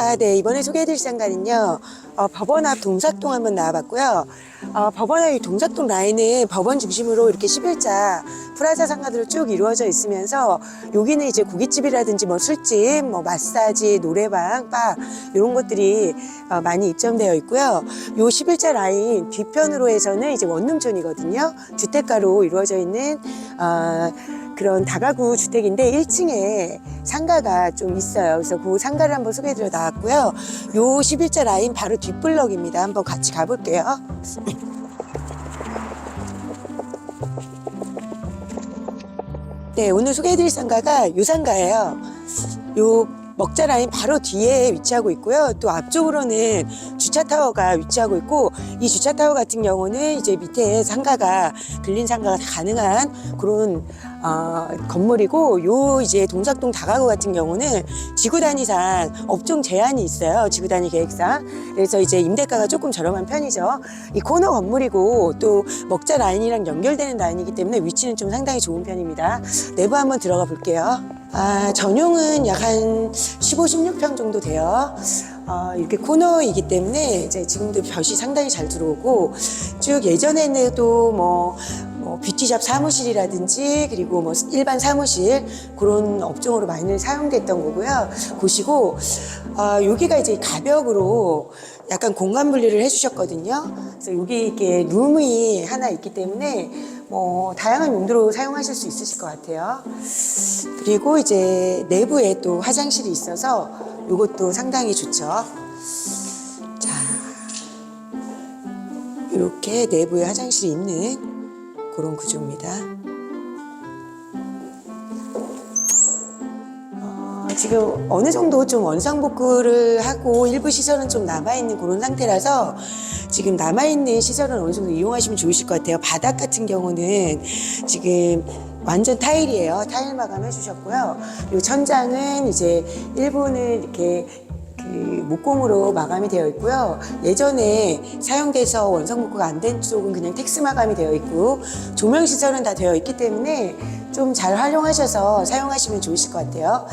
아, 네. 이번에 소개해드릴 상가는요, 어, 법원 앞 동삭동 한번 나와봤고요. 어, 법원 앞이 동삭동 라인은 법원 중심으로 이렇게 11자 프라자 상가들로 쭉 이루어져 있으면서 여기는 이제 고깃집이라든지 뭐 술집, 뭐 마사지, 노래방, 바 이런 것들이 어, 많이 입점되어 있고요. 요 11자 라인 뒤편으로 해서는 이제 원룸촌이거든요. 주택가로 이루어져 있는 어, 그런 다가구 주택인데 1층에 상가가 좀 있어요. 그래서 그 상가를 한번 소개해드려 나왔고요. 요 11자 라인 바로 뒷블럭입니다. 한번 같이 가볼게요. 네, 오늘 소개해드릴 상가가 요 상가예요. 요 먹자 라인 바로 뒤에 위치하고 있고요. 또 앞쪽으로는 주차 타워가 위치하고 있고 이 주차 타워 같은 경우는 이제 밑에 상가가 근린 상가가 다 가능한 그런 어, 건물이고 요 이제 동삭동 다가구 같은 경우는 지구 단위상 업종 제한이 있어요. 지구 단위 계획상. 그래서 이제 임대가가 조금 저렴한 편이죠. 이 코너 건물이고 또 먹자 라인이랑 연결되는 라인이기 때문에 위치는 좀 상당히 좋은 편입니다. 내부 한번 들어가 볼게요. 아, 전용은 약 한 15, 16평 정도 돼요. 어, 이렇게 코너이기 때문에 이제 지금도 볕이 상당히 잘 들어오고 쭉 예전에는 뭐, 뭐 뷰티샵 사무실이라든지 그리고 뭐 일반 사무실 그런 업종으로 많이 사용됐던 거고요. 보시고 어, 여기가 이제 가벽으로 약간 공간 분리를 해주셨거든요. 그래서 여기 이렇게 룸이 하나 있기 때문에 뭐 다양한 용도로 사용하실 수 있으실 것 같아요. 그리고 이제 내부에 또 화장실이 있어서 이것도 상당히 좋죠. 자, 이렇게 내부에 화장실이 있는 그런 구조입니다. 지금 어느 정도 좀 원상복구를 하고 일부 시설은 좀 남아있는 그런 상태라서 지금 남아있는 시설은 어느 정도 이용하시면 좋으실 것 같아요. 바닥 같은 경우는 지금 완전 타일이에요. 타일 마감 해주셨고요. 이 천장은 이제 일부는 이렇게 그 목공으로 마감이 되어 있고요. 예전에 사용돼서 원상복구가 안 된 쪽은 그냥 텍스 마감이 되어 있고 조명 시설은 다 되어 있기 때문에 좀 잘 활용하셔서 사용하시면 좋으실 것 같아요.